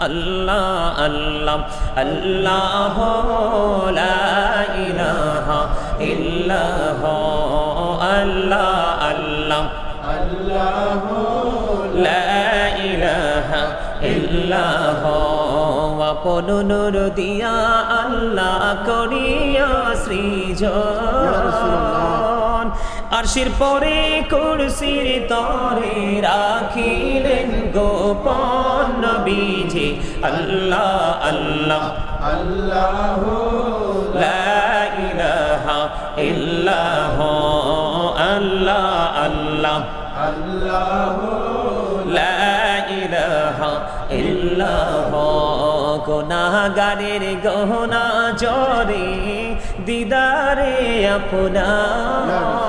আল্লাহ আল্লাহ আল্লাহ ইলাহা ইল্লাহ আল্লাহ আল্লাহ। লা ইলাহা ইল্লাহ। আপন নূর দিয়া আল্লাহ করিয়া সৃজন। আরশির পরে কুরসির তরে রাখিলেন গোপন নবীজি। আল্লাহ আল্লাহ। লা ইলাহা ইল্লাহ। আল্লাহ আল্লাহ। লা গুনাহগারের গহনা জরে দিদারে আপনার।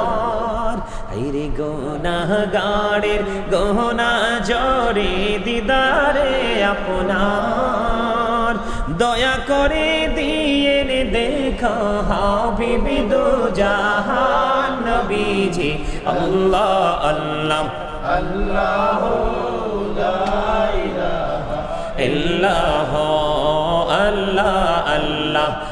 হাইরে গুনাহগারের গহনা জরে দিদারে আপনার। দয়া করে দিয়ে দেখা হাবিবি দু জাহান নবীজি। আল্লাহ আল্লাহ। আল্লাহ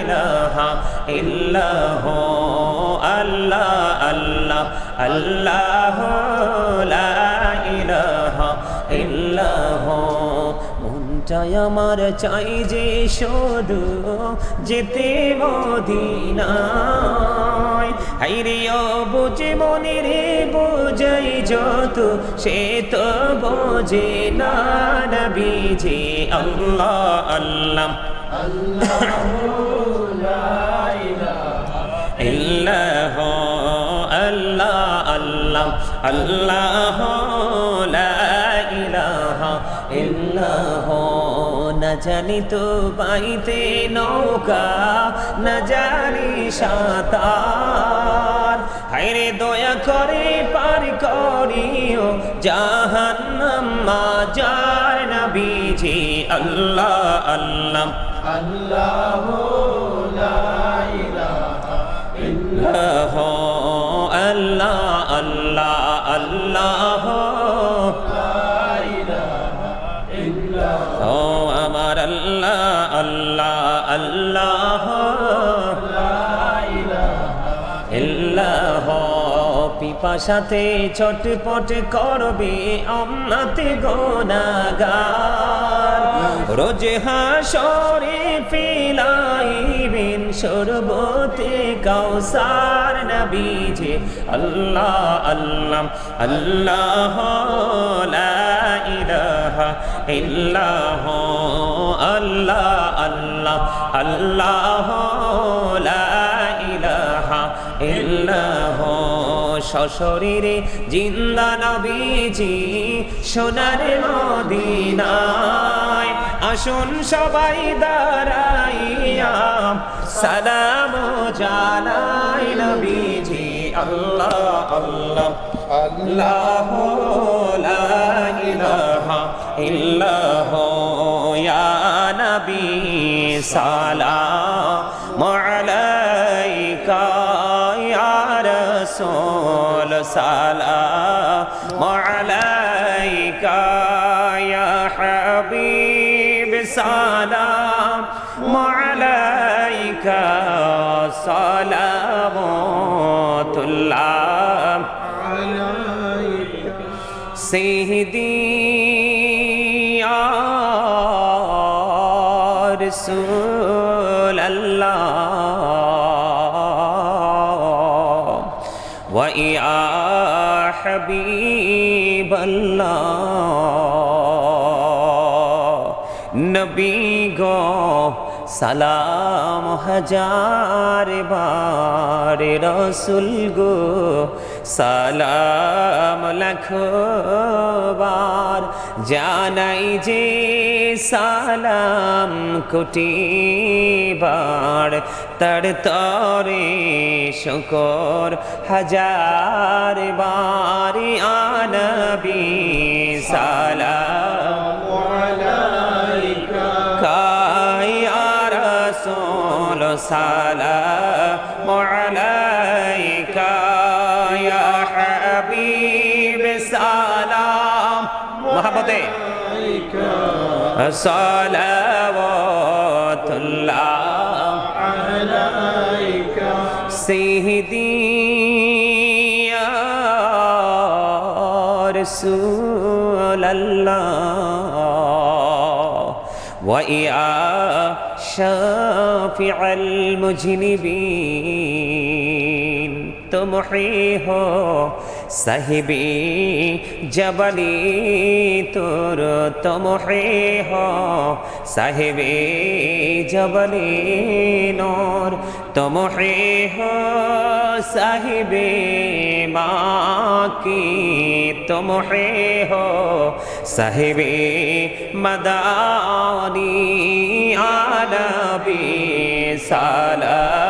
ইলাহা ইল্লাহ, আল্লাহ আল্লাহ আল্লাহ, লা ইলাহা ইল্লাহ। মনটাই আমার চাই যে শুধু যেতে মদিনায়। হাইরে ও বুঝে মনে রে বোঝাই যত, সে তো বোঝে না নবীজি আল্লাহ আল্লাহ। ইল্লাহ আল্লাহ আল্লাহ আল্লাহ লা ইলাহা ইল্লাহ না জানি তো পাইতে নৌকা না জানি সাঁতার হাইরে দয়া করে পার করিও। জাহান্নাম মা যার নবীজি আল্লাহ আল্লাহ। আল্লাহ আল্লাহ আল্লাহ আল্লাহ। আমার আল্লাহ আল্লাহ আল্লাহ। পিপাসাতে চটপট করবে অম্মাতে গোনাগার। রোজ হাসরে ফিলাইবেন সরবতে কাউসার নবীজি। আল্লাহ আল্লাহ আল্লাহ, লা ইলাহা ইল্লাহ, আল্লাহ আল্লাহ আল্লাহ, লা ইলাহা ইল্লাহ। সশরীরে জিন্দা নবীজি সোনার মদিনায়। আসুন সবাই দাঁড়াইয়া সালাম জানাই নবীজি। আল্লাহ আল্লাহ আল্লাহ ইল্লাহ। ইয়া নবী, সালাম আলাইকা। الرسول سلام عليك يا حبيب سلام عليك سلام الله. عليك. سيدي ويا حبيب الله نبي গো সালাম হাজার বার রসুল গো সালাম লাখবার জানাই যে সালাম কোটি বার তার তরে শুকর হাজার বারি আনবি। সালাম সালাম আলাইকা। ইয়া হাবিব, সালাম। عليك. صلوات الله عليك. سيدي يا رسول الله ويا شافع المجنبين. तुम ही हो साहिबी जबली तुर तुम ही हो साहिबी जबली नूर तुम ही हो साहिबी बाकी तुम ही हो साहिबी मदानी आलबी साला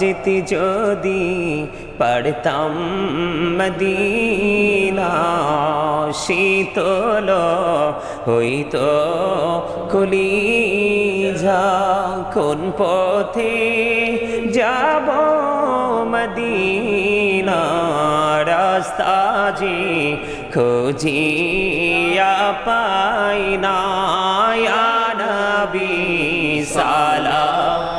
যেতে যদি পড়তাম মদিনা শীতল হইতো কলি যা কোন পথে যাব মদিনা? রাস্তা যে খোঁজিয়া পাই না নবী সালাম।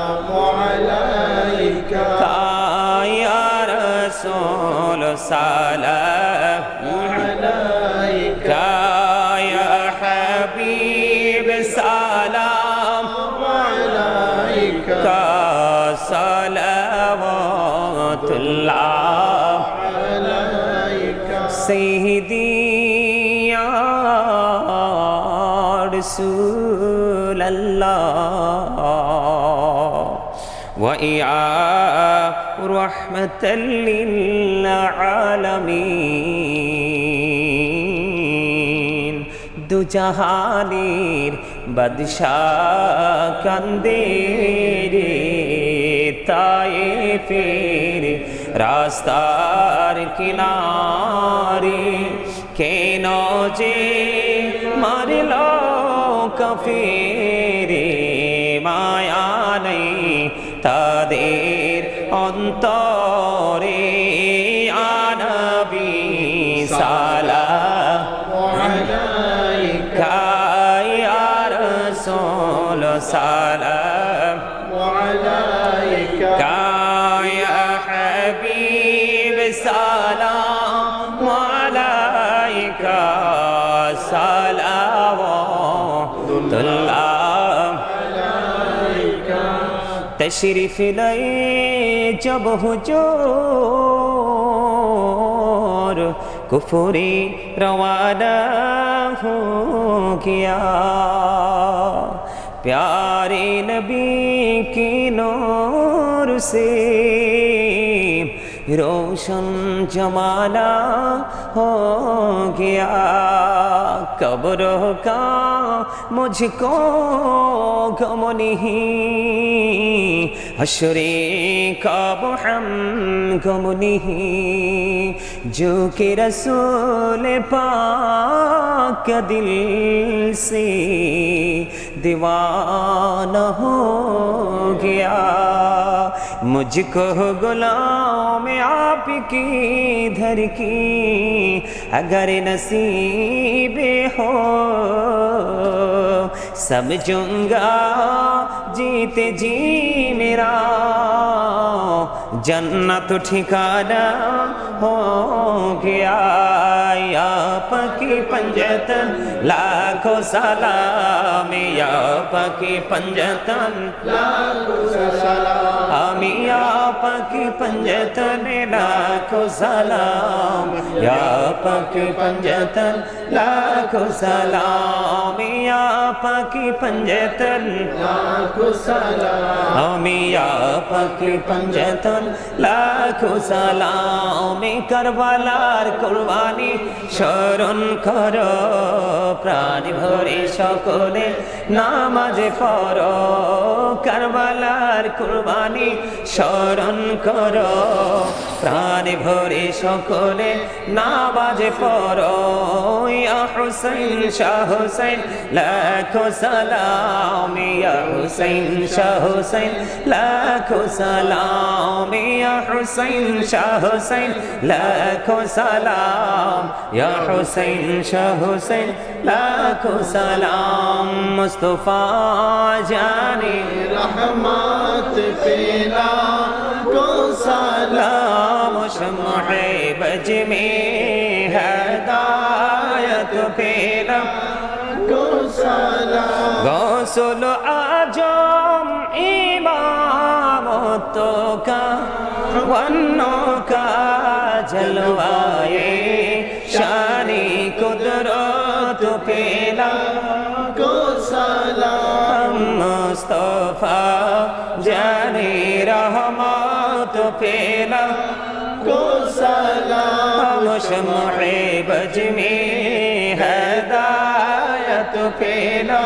رسول سلام عليك. يا حبيب سلام عليك صلوات الله. سيدي يا رسول الله. وإيا رحمة للعالمين দু জাহানের বাদশাহ কান্দে রে তাই ফের রাস্তার কিনারে কেন যে মারল কফেরে মায়া নেই তাদের অন্তরে আনবি সালা কায়া تشریف لیے جب حجور کفری روانہ ہو گیا۔ پیارے نبی کی نور سے रोशन जमाना हो गया कब्र का मुझको गम नहीं हशरे का हम गम नहीं जो कि रसूल पाक दिल से दीवाना हो गया مجھ کو غلام آپ کی دھر کی اگر نصیب ہو، سمجھوں گا جیت جی میرا۔ جنت ٹھکانا ہو گیا، آپ کی پنجتن لاکھوں سلام آپ کی پنجتن لاکھوں পাকি পঞ্জতন লাখো সালাম ইয়া পাকি পঞ্জতন লাখো সালাম ইয়া পাকি পঞ্জতন আমি পাকি পঞ্জতন লাখো সালাম করবালার কুরবানি স্মরণ কর প্রাণ ভরে সকলে নামাজে পড় করবালার কুরবানি স্মরণ কর। প্রাণ ভরে সকলে না বাজে পর। হুসেন শাহ হুসেন লাখো সালাম। ইয়া হুসেন শাহ হুসেন লাখো সালাম। ইয়া হুসেন শাহ হুসেন লাখো সালাম। ইয়া হুসেন শাহ হুসেন লাখো সালাম। মুস্তফা জানে রহমত পেলা شمع بج میں ہدایت پیرا غسل آجم امامتوں کا ونوں کا جلوائے شانی قدرت پیلا سلام مصطفیٰ جانی رحمت پیلا खामोश मोड़े बज में हदायत फैला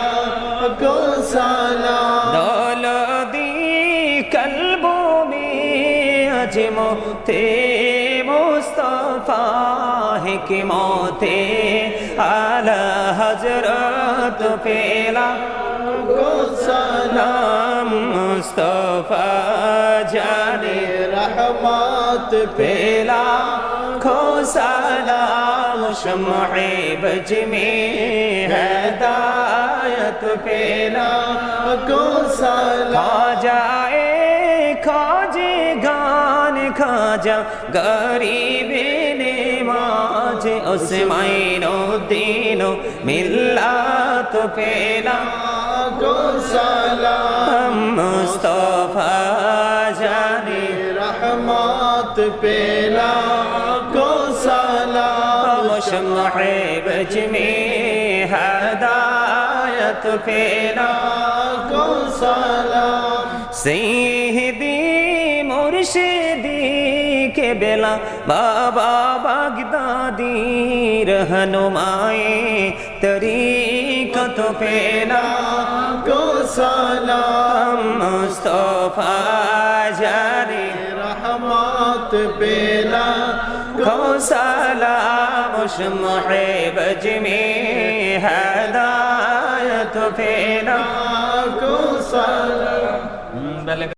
गोसाला दौलदी कलबों में अजमो थे मुस्तफ़ा है कि मौते आला हजरत फैला سلام مصطفیٰ جان رحمت پیلا کھو سلام شمع بج میں ہدایت پیلا کھو سلام جائے کھاجے گان کھاجا غریب نماز اس مینو دینو ملا تو پھیلا مصطفیٰ جانی. رحمت پیلا کو سلام. شمع بجمی ہدایت پیلا کو سلام. سیدی مرشدی کے بلا بابا بغدادی رہنمائی طریقت پینا کو سلام مصطفیٰ جاری رحمت پینا کو سلام شمحب جمی حدایت پینا کو سلام